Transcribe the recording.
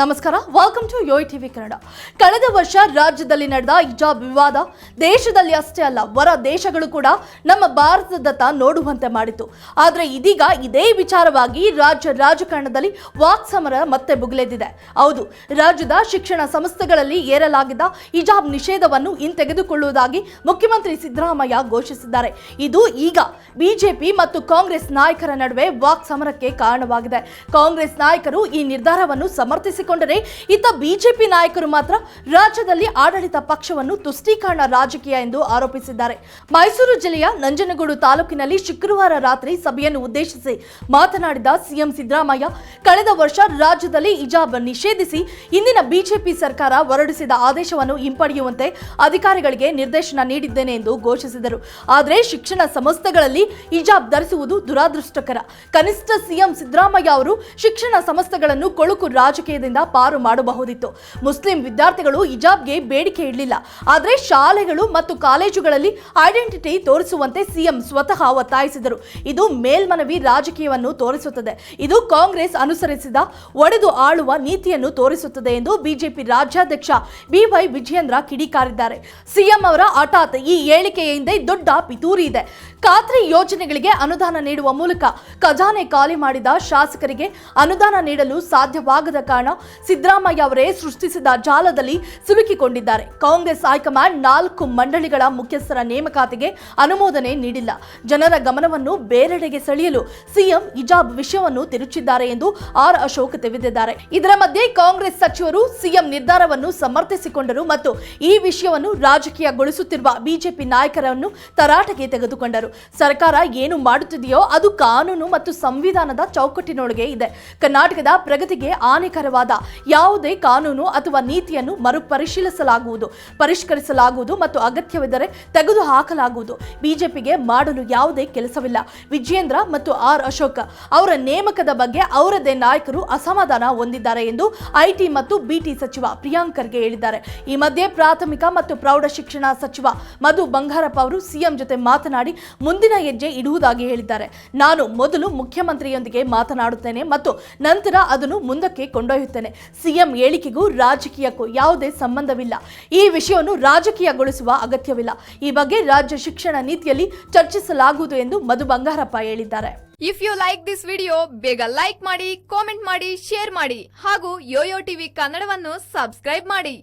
ನಮಸ್ಕಾರ welcome to Yoyo TV Kannada ಕಳೆದ ವರ್ಷ ರಾಜ್ಯದಲ್ಲಿ ನಡೆದ ಹಿಜಾಬ್ ವಿವಾದ ದೇಶದಲ್ಲಿ ಅಷ್ಟೇ ಅಲ್ಲ, ಹೊರ ದೇಶಗಳು ಕೂಡ ನಮ್ಮ ಭಾರತದತ್ತ ನೋಡುವಂತೆ ಮಾಡಿತು ಆದರೆ ಇದೀಗ ಇದೇ ವಿಚಾರವಾಗಿ ರಾಜ್ಯ ರಾಜಕಾರಣದಲ್ಲಿ ವಾಕ್ ಸಮರ ಮತ್ತೆ ಬುಗಿಲೆದ್ದಿದೆ. ಹೌದು, ರಾಜ್ಯದ ಶಿಕ್ಷಣ ಸಂಸ್ಥೆಗಳಲ್ಲಿ ಏರಲಾಗಿದ್ದ ಹಿಜಾಬ್ ನಿಷೇಧವನ್ನು ಹಿಂತೆಗೆದುಕೊಳ್ಳುವುದಾಗಿ ಮುಖ್ಯಮಂತ್ರಿ ಸಿದ್ದರಾಮಯ್ಯ ಘೋಷಿಸಿದ್ದಾರೆ. ಇದು ಈಗ ಬಿಜೆಪಿ ಮತ್ತು ಕಾಂಗ್ರೆಸ್ ನಾಯಕರ ನಡುವೆ ವಾಕ್ ಸಮರಕ್ಕೆ ಕಾರಣವಾಗಿದೆ. ಕಾಂಗ್ರೆಸ್ ನಾಯಕರು ಈ ನಿರ್ಧಾರವನ್ನು ಸಮರ್ಥಿಸಿಕೊಂಡರೆ ಇತ್ತ ಬಿಜೆಪಿ ನಾಯಕರು ಮಾತ್ರ ರಾಜ್ಯದಲ್ಲಿ ಆಡಳಿತ ಪಕ್ಷವನ್ನು ತುಷ್ಟೀಕರಣ ರಾಜಕೀಯ ಎಂದು ಆರೋಪಿಸಿದ್ದಾರೆ. ಮೈಸೂರು ಜಿಲ್ಲೆಯ ನಂಜನಗೂಡು ತಾಲೂಕಿನಲ್ಲಿ ಶುಕ್ರವಾರ ರಾತ್ರಿ ಸಭೆಯನ್ನು ಉದ್ದೇಶಿಸಿ ಮಾತನಾಡಿದ ಸಿಎಂ ಸಿದ್ದರಾಮಯ್ಯ, ಕಳೆದ ವರ್ಷ ರಾಜ್ಯದಲ್ಲಿ ಇಜಾಬ್ ನಿಷೇಧಿಸಿ ಇಂದಿನ ಬಿಜೆಪಿ ಸರ್ಕಾರ ಹೊರಡಿಸಿದ ಆದೇಶವನ್ನು ಹಿಂಪಡೆಯುವಂತೆ ಅಧಿಕಾರಿಗಳಿಗೆ ನಿರ್ದೇಶನ ನೀಡಿದ್ದೇನೆ ಎಂದು ಘೋಷಿಸಿದರು. ಆದರೆ ಶಿಕ್ಷಣ ಸಂಸ್ಥೆಗಳಲ್ಲಿ ಇಜಾಬ್ ಧರಿಸುವುದು ದುರಾದೃಷ್ಟಕರ. ಕನಿಷ್ಠ ಸಿಎಂ ಸಿದ್ದರಾಮಯ್ಯ ಅವರು ಶಿಕ್ಷಣ ಸಂಸ್ಥೆಗಳನ್ನು ಕೊಳುಕು ರಾಜಕೀಯದಿಂದ ಪಾರು ಮಾಡಬಹುದಿತ್ತು. ಮುಸ್ಲಿಂ ವಿದ್ಯಾರ್ಥಿಗಳು ಹಿಜಾಬ್ಗೆ ಬೇಡಿಕೆ ಇಡಲಿಲ್ಲ. ಆದರೆ ಶಾಲೆಗಳು ಮತ್ತು ಕಾಲೇಜುಗಳಲ್ಲಿ ಐಡೆಂಟಿಟಿ ತೋರಿಸುವಂತೆ ಸಿಎಂ ಸ್ವತಃ ಒತ್ತಾಯಿಸಿದರು. ಇದು ಮೇಲ್ಮನವಿ ರಾಜಕೀಯವನ್ನು ತೋರಿಸುತ್ತದೆ. ಇದು ಕಾಂಗ್ರೆಸ್ ಅನುಸರಿಸಿದ ಒಡೆದು ಆಳುವ ನೀತಿಯನ್ನು ತೋರಿಸುತ್ತದೆ ಎಂದು ಬಿಜೆಪಿ ರಾಜ್ಯಾಧ್ಯಕ್ಷ ಬಿವೈ ವಿಜಯೇಂದ್ರ ಕಿಡಿಕಾರಿದ್ದಾರೆ. ಸಿಎಂ ಅವರ ಹಠಾತ್ ಈ ಹೇಳಿಕೆಯಿಂದ ದೊಡ್ಡ ಪಿತೂರಿ ಇದೆ. ಖಾತ್ರಿ ಯೋಜನೆಗಳಿಗೆ ಅನುದಾನ ನೀಡುವ ಮೂಲಕ ಖಜಾನೆ ಖಾಲಿ ಮಾಡಿದ ಶಾಸಕರಿಗೆ ಅನುದಾನ ನೀಡಲು ಸಾಧ್ಯವಾಗದ ಕಾರಣ ಸಿದ್ದರಾಮಯ್ಯ ಅವರೇ ಸೃಷ್ಟಿಸಿದ ಜಾಲದಲ್ಲಿ ಸಿಲುಕಿಕೊಂಡಿದ್ದಾರೆ. ಕಾಂಗ್ರೆಸ್ ಹೈಕಮಾಂಡ್ ನಾಲ್ಕು ಮಂಡಳಿಗಳ ಮುಖ್ಯಸ್ಥರ ನೇಮಕಾತಿಗೆ ಅನುಮೋದನೆ ನೀಡಿಲ್ಲ. ಜನರ ಗಮನವನ್ನು ಬೇರೆಡೆಗೆ ಸೆಳೆಯಲು ಸಿಎಂ ಇಜಾಬ್ ವಿಷಯವನ್ನು ತಿರುಚಿದ್ದಾರೆ ಎಂದು ಆರ್ ಅಶೋಕ್ ತಿಳಿದಿದ್ದಾರೆ ಇದರ ಮಧ್ಯೆ ಕಾಂಗ್ರೆಸ್ ಸಚಿವರು ಸಿಎಂ ನಿರ್ಧಾರವನ್ನು ಸಮರ್ಥಿಸಿಕೊಂಡರು ಮತ್ತು ಈ ವಿಷಯವನ್ನು ರಾಜಕೀಯಗೊಳಿಸುತ್ತಿರುವ ಬಿಜೆಪಿ ನಾಯಕರನ್ನು ತರಾಟೆಗೆ ತೆಗೆದುಕೊಂಡರು. ಸರ್ಕಾರ ಏನು ಮಾಡುತ್ತಿದೆಯೋ ಅದು ಕಾನೂನು ಮತ್ತು ಸಂವಿಧಾನದ ಚೌಕಟ್ಟಿನೊಳಗೆ ಇದೆ. ಕರ್ನಾಟಕದ ಪ್ರಗತಿಗೆ ಹಾನಿಕರವಾದ ಯಾವುದೇ ಕಾನೂನು ಅಥವಾ ನೀತಿಯನ್ನು ಮರುಪರಿಶೀಲಿಸಲಾಗುವುದು, ಪರಿಷ್ಕರಿಸಲಾಗುವುದು ಮತ್ತು ಅಗತ್ಯವಿದ್ದರೆ ತೆಗೆದುಹಾಕಲಾಗುವುದು. ಬಿಜೆಪಿಗೆ ಮಾಡಲು ಯಾವುದೇ ಕೆಲಸವಿಲ್ಲ. ವಿಜೇಂದ್ರ ಮತ್ತು ಆರ್ ಅಶೋಕ್ ಅವರ ನೇಮಕದ ಬಗ್ಗೆ ಅವರದೇ ನಾಯಕರು ಅಸಮಾಧಾನ ಹೊಂದಿದ್ದಾರೆ ಎಂದು ಐಟಿ ಮತ್ತು ಬಿಟಿ ಸಚಿವ ಪ್ರಿಯಾಂಕ್ ಖರ್ಗೆ ಹೇಳಿದ್ದಾರೆ. ಈ ಮಧ್ಯೆ ಪ್ರಾಥಮಿಕ ಮತ್ತು ಪ್ರೌಢ ಶಿಕ್ಷಣ ಸಚಿವ ಮಧು ಬಂಗಾರಪ್ಪ ಅವರು ಸಿಎಂ ಜೊತೆ ಮಾತನಾಡಿ ಮುಂದಿನ ಹೆಜ್ಜೆ ಇಡುವುದಾಗಿ ಹೇಳಿದ್ದಾರೆ. ನಾನು ಮೊದಲು ಮುಖ್ಯಮಂತ್ರಿಯೊಂದಿಗೆ ಮಾತನಾಡುತ್ತೇನೆ ಮತ್ತು ನಂತರ ಅದನ್ನು ಮುಂದಕ್ಕೆ ಕೊಂಡೊಯ್ಯುತ್ತೇನೆ. ಸಿಎಂ ಹೇಳಿಕೆಗೂ ರಾಜಕೀಯಕ್ಕೂ ಯಾವುದೇ ಸಂಬಂಧವಿಲ್ಲ. ಈ ವಿಷಯವನ್ನು ರಾಜಕೀಯಗೊಳಿಸುವ ಅಗತ್ಯವಿಲ್ಲ. ಈ ಬಗ್ಗೆ ರಾಜ್ಯ ಶಿಕ್ಷಣ ನೀತಿಯಲ್ಲಿ ಚರ್ಚಿಸಲಾಗುವುದು ಎಂದು ಮಧು ಬಂಗಾರಪ್ಪ ಹೇಳಿದ್ದಾರೆ. If you like this video ಬೇಗ ಲೈಕ್ ಮಾಡಿ ಕಾಮೆಂಟ್ ಮಾಡಿ ಶೇರ್ ಮಾಡಿ ಹಾಗೂ ಯೋಯೋ ಟಿವಿ ಕನ್ನಡವನ್ನು ಸಬ್ಸ್ಕ್ರೈಬ್ ಮಾಡಿ.